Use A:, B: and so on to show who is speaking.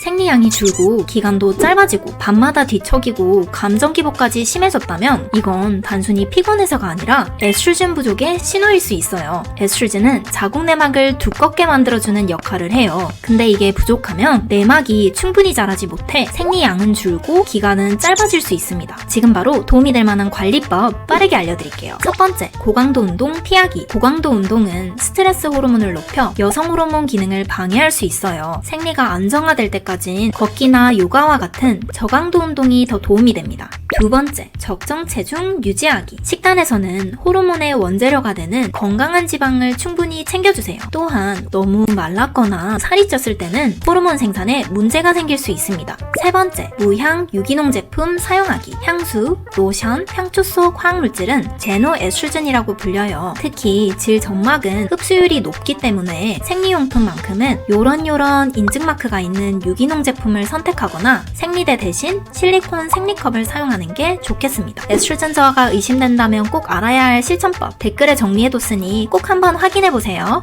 A: 생리량이 줄고 기간도 짧아지고 밤마다 뒤척이고 감정 기복까지 심해졌다면 이건 단순히 피곤해서가 아니라 에스트로겐 부족의 신호일 수 있어요. 에스트로겐은 자궁 내막을 두껍게 만들어주는 역할을 해요. 근데 이게 부족하면 내막이 충분히 자라지 못해 생리량은 줄고 기간은 짧아질 수 있습니다. 지금 바로 도움이 될 만한 관리법 빠르게 알려드릴게요. 첫 번째, 고강도 운동 피하기. 고강도 운동은 스트레스 호르몬을 높여 여성 호르몬 기능을 방해할 수 있어요. 생리가 안정화될 때까 진 걷기나 요가와 같은 저강도 운동이 더 도움이 됩니다. 두 번째, 적정 체중 유지하기. 식단에서는 호르몬의 원재료가 되는 건강한 지방을 충분히 챙겨주세요. 또한 너무 말랐거나 살이 쪘을 때는 호르몬 생산에 문제가 생길 수 있습니다. 세 번째, 무향 유기농 제품 사용하기. 향수, 로션, 향초 속 화학물질은 제노 에스트로겐이라고 불려요. 특히 질 점막은 흡수율이 높기 때문에 생리용품만큼은 요런요런 인증마크가 있는 유기농 제품을 선택하거나 생리대 대신 실리콘 생리컵을 사용하 는 게 좋겠습니다. 에스트로겐 저하가 의심된다면 꼭 알아야 할 실천법 댓글에 정리해뒀으니 꼭 한번 확인해보세요.